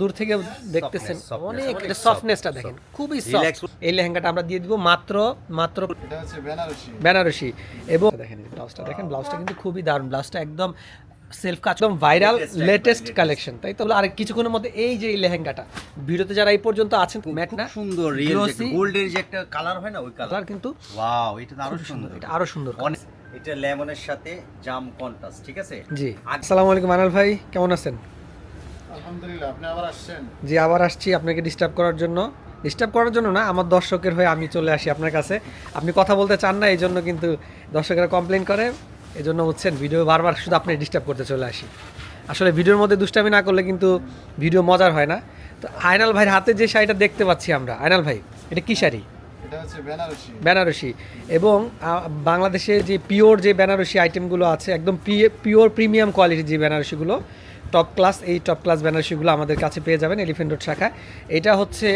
দূর থেকে দেখতেছেন অনেক সফটনেসটা দেখেন। খুবই সফট এই লেহেঙ্গাটা আমরা দিয়ে দিব মাত্র মাত্র বেনারসি। বেনারসি। এবং দেখেন ব্লাউজটা দেখেন ব্লাউজটা কিন্তু খুবই দারুণ। ব্লাউজটা একদম সেলফ কাজ একদম ভাইরাল লেটেস্ট কালেকশন তাই তো আর কিছুক্ষণের মধ্যে এই যে এই লেহেঙ্গাটা ভিডিওতে যারা এই পর্যন্ত আছেন ম্যাট না সুন্দর গোল্ডের যে একটা কালার হয় না ওই কালার কিন্তু ওয়াও এটা তো আরও সুন্দর এটা আরও সুন্দর এটা লেমনের সাথে জাম কন্ট্রাস্ট ঠিক আছে? জি। আসসালামু আলাইকুম আনাল ভাই কেমন আছেন আলহামদুলিল্লাহ আপনি আবার আসছেন জি আবার আসছি আপনাকে ডিস্টার্ব করার জন্য। ডিস্টার্ব করার জন্য না আমার দর্শকের হয়ে আমি চলে আসি আপনার কাছে। আপনি কথা বলতে চান না এই জন্য কিন্তু দর্শকেরা কমপ্লেন করে। এই জন্য হচ্ছেন ভিডিও বারবার শুধু আপনি ডিস্টার্ব করতে চলে আসি। আসলে ভিডিওর মধ্যে দুষ্টামি না করলে কিন্তু ভিডিও মজার হয় না। তো আয়নাল ভাইয়ের হাতে যে শাড়িটা দেখতে পাচ্ছি আমরা আয়নাল ভাই এটা কী শাড়ি? বেনারসি। এবং বাংলাদেশে যে পিওর যে বেনারসি আইটেমগুলো আছে একদম পিওর প্রিমিয়াম কোয়ালিটির যে বেনারসিগুলো টপ ক্লাস, এই টপ ক্লাস ব্যানার্সিগুলো আমাদের কাছে পেয়ে যাবেন এলিফেন্ট রোড শাখায়। এটা হচ্ছে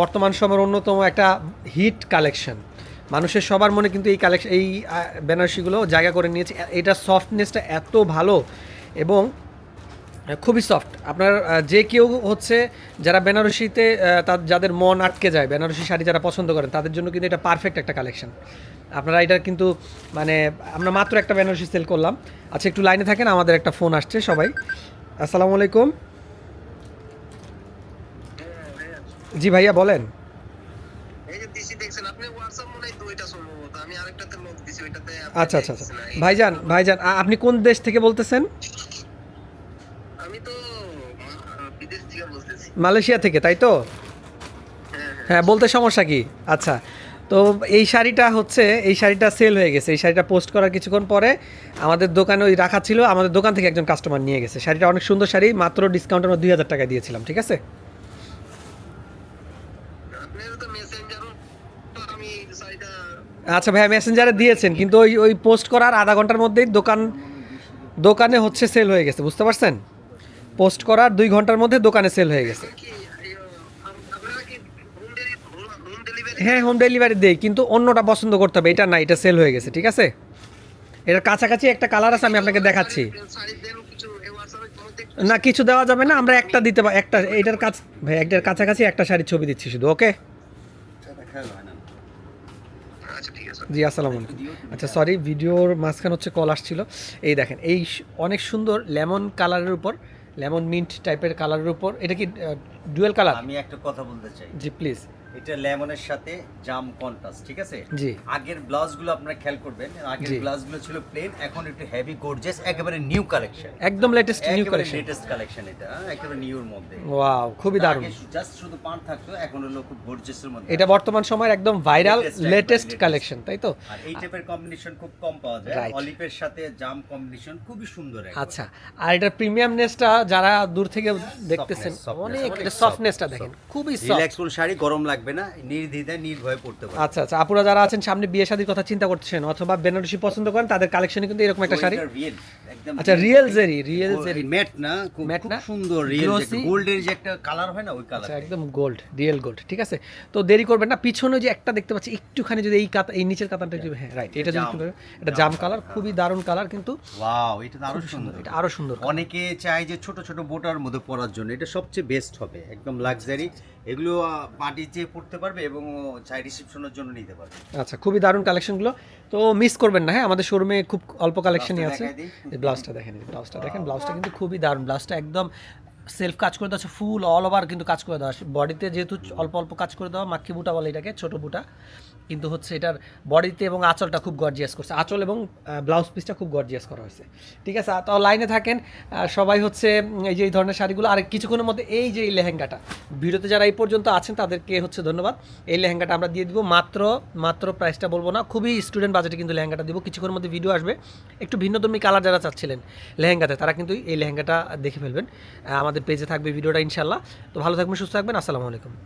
বর্তমান সময়ের অন্যতম একটা হিট কালেকশন। মানুষের সবার মনে কিন্তু এই কালেকশন এই ব্যানার্সিগুলো জায়গা করে নিয়েছে। এটা সফটনেসটা এত ভালো এবং খুবই সফট আপনার যে কেউ হচ্ছে যারা বেনারসিতে তার যাদের মন আটকে যায় বেনারসি শাড়ি যারা পছন্দ করেন তাদের জন্য কিন্তু এটা পারফেক্ট একটা কালেকশন আপনারা এটা কিন্তু মানে আমরা মাত্র একটা বেনারসি সেল করলাম। আচ্ছা একটু লাইনে থাকেন আমাদের একটা ফোন আসছে সবাই। আসসালামু আলাইকুম। জি ভাইয়া বলেন। মনে আচ্ছা আচ্ছা আচ্ছা। ভাইজান ভাইজান আপনি কোন দেশ থেকে বলতেছেন? আমি তো বিদেশ থেকে বলতেছি। মালয়েশিয়া থেকে তাই তো? হ্যাঁ হ্যাঁ। বলতে সমস্যা কি? আচ্ছা তো এই শাড়িটা হচ্ছে এই শাড়িটা সেল হয়ে গেছে। এই শাড়িটা পোস্ট করার কিছুক্ষণ পরে আমাদের দোকানে ওই রাখা ছিল আমাদের দোকান থেকে একজন কাস্টমার নিয়ে গেছে। শাড়িটা অনেক সুন্দর শাড়ি মাত্র ডিসকাউন্টের দুই হাজার টাকা দিয়েছিলাম ঠিক আছে? আচ্ছা ভাইয়া মেসেঞ্জারে দিয়েছেন কিন্তু ওই ওই পোস্ট করার আধা ঘণ্টার মধ্যেই দোকান দোকানে হচ্ছে সেল হয়ে গেছে বুঝতে পারছেন? পোস্ট করার দুই ঘণ্টার মধ্যে দোকানে সেল হয়ে গেছে। হ্যাঁ হোম ডেলিভারি দেই, কিন্তু অন্যটা পছন্দ করতে হবে। এটা না এটা সেল হয়ে গেছে, ঠিক আছে? এটার কাছাকাছি একটা কালার আছে, আমি আপনাকে দেখাচ্ছি। না, কিছু দেওয়া যাবে না, আমরা একটা দিতে পারি একটা, এটার কাছ ভাই, একটার কাছাকাছি একটা শাড়ির ছবি দিচ্ছি শুধু, ওকে? জি, আসসালামু আলাইকুম। আচ্ছা সরি ভিডিওর মাঝখানে হচ্ছে কল আসছিল। এই দেখেন, এই অনেক সুন্দর লেমন কালারের উপর লেমন মিন্ট টাইপের কালারের উপর। এটা কি ডুয়েল কালার আমি একটা কথা বলতে চাই। জি প্লিজ এটা লেমনের সাথে জাম কন্ট্রাস্ট ঠিক আছে? আগের ব্লাউজগুলো আপনারা খেয়াল করবেন আগের। ব্লাউজগুলো ছিল প্লেন এখন একটু হেভি গর্জিয়াস একেবারে নিউ কালেকশন একদম latest new collection latest collection এটা হ্যাঁ, একেবারে নিউর মধ্যে। ওয়াও খুবই দারুণ। জাস্ট শুধু পান থাকতো এখন হলো খুব গর্জিয়াসের মধ্যে। এটা বর্তমান সময়ের একদম ভাইরাল লেটেস্ট কালেকশন তাই তো? আর এই টাইপের কম্বিনেশন খুব কম পাওয়া যায়. অলিভের সাথে জাম কম্বিনেশন খুবই সুন্দর। আচ্ছা আর এটার প্রিমিয়ামনেসটা যারা দূর থেকে দেখতেছেন অনেক এটা সফটনেসটা দেখেন খুবই সফট রিল্যাক্সফুল শাড়ি গরম লাগবে না নির্দ্বিধায় নির্ভয়ে পড়তে পারবে। আচ্ছা আচ্ছা আপুরা যারা আছেন সামনে বিয়ে শাদীর কথা চিন্তা করছেন অথবা বেনারসি পছন্দ করেন তাদের কালেকশনে কিন্তু এরকম একটা শাড়ি। রিয়েল একদম আচ্ছা real zari real zari matte না খুব Matte না? সুন্দর রিয়েল? গোল্ডের যে একটা কালার হয় না ওই কালার আচ্ছা একদম গোল্ড রিয়েল গোল্ড ঠিক আছে? তো দেরি করবেন না পিছনে যে একটা দেখতে পাচ্ছি একটুখানি যদি এই কাতা এই নিচের কাতানটা যদি হ্যাঁ রাইট এটা যদি এটা জাম কালার খুবই দারুণ কালার কিন্তু ওয়াও এটা আরও সুন্দর এটা আরও সুন্দর অনেকে চায় যে ছোট ছোট বোটার মধ্যে পরার জন্য এটা সবচেয়ে বেস্ট হবে একদম লাক্সারি এগুলো পার্টিতে পড়তে পারবে এবং চাই রিসেপশনের জন্য নিতে পারবে। আচ্ছা খুবই দারুণ কালেকশনগুলো। তো মিস করবেন না হ্যাঁ? আমাদের শোরুমে খুব অল্প কালেকশনই আছে। ব্লাউজটা দেখেন এই ব্লাউজটা দেখেন। ব্লাউজটা কিন্তু খুবই দারুণ। ব্লাউজটা একদম সেলফ কাজ করে দেওয়া ফুল অল ওভার কিন্তু কাজ করে দেওয়া বডিতে যেহেতু অল্প অল্প কাজ করে দেওয়া মাক্কি বুটা বলে এটাকে ছোট বুটা কিন্তু হচ্ছে এটার বডিতে এবং আঁচলটা খুব গর্জিয়াস করছে। আঁচল এবং ব্লাউজ পিসটা খুব গর্জিয়াস করা হয়েছে। ঠিক আছে তো লাইনে থাকেন সবাই হচ্ছে এই যে এই ধরনের শাড়িগুলো আর কিছুক্ষণের মধ্যে এই যে এই লেহেঙ্গাটা। ভিডিওতে যারা এই পর্যন্ত আছেন তাদেরকে হচ্ছে ধন্যবাদ। এই লেহেঙ্গাটা আমরা দিয়ে দিব মাত্র মাত্র প্রাইসটা বলব না খুবই স্টুডেন্ট বাজেটে কিন্তু লেহেঙ্গাটা দিব। কিছুক্ষণের মধ্যে ভিডিও আসবে। একটু ভিন্নধর্মী কালার যারা চাচ্ছিলেন লেহেঙ্গাতে তারা কিন্তু এই লেহেঙ্গাটা দেখে ফেলবেন। আহ, আমাদের পেজে থাকবে ভিডিওটা ইনশাল্লাহ তো ভালো থাকবেন সুস্থ থাকবেন আসসালামু আলাইকুম।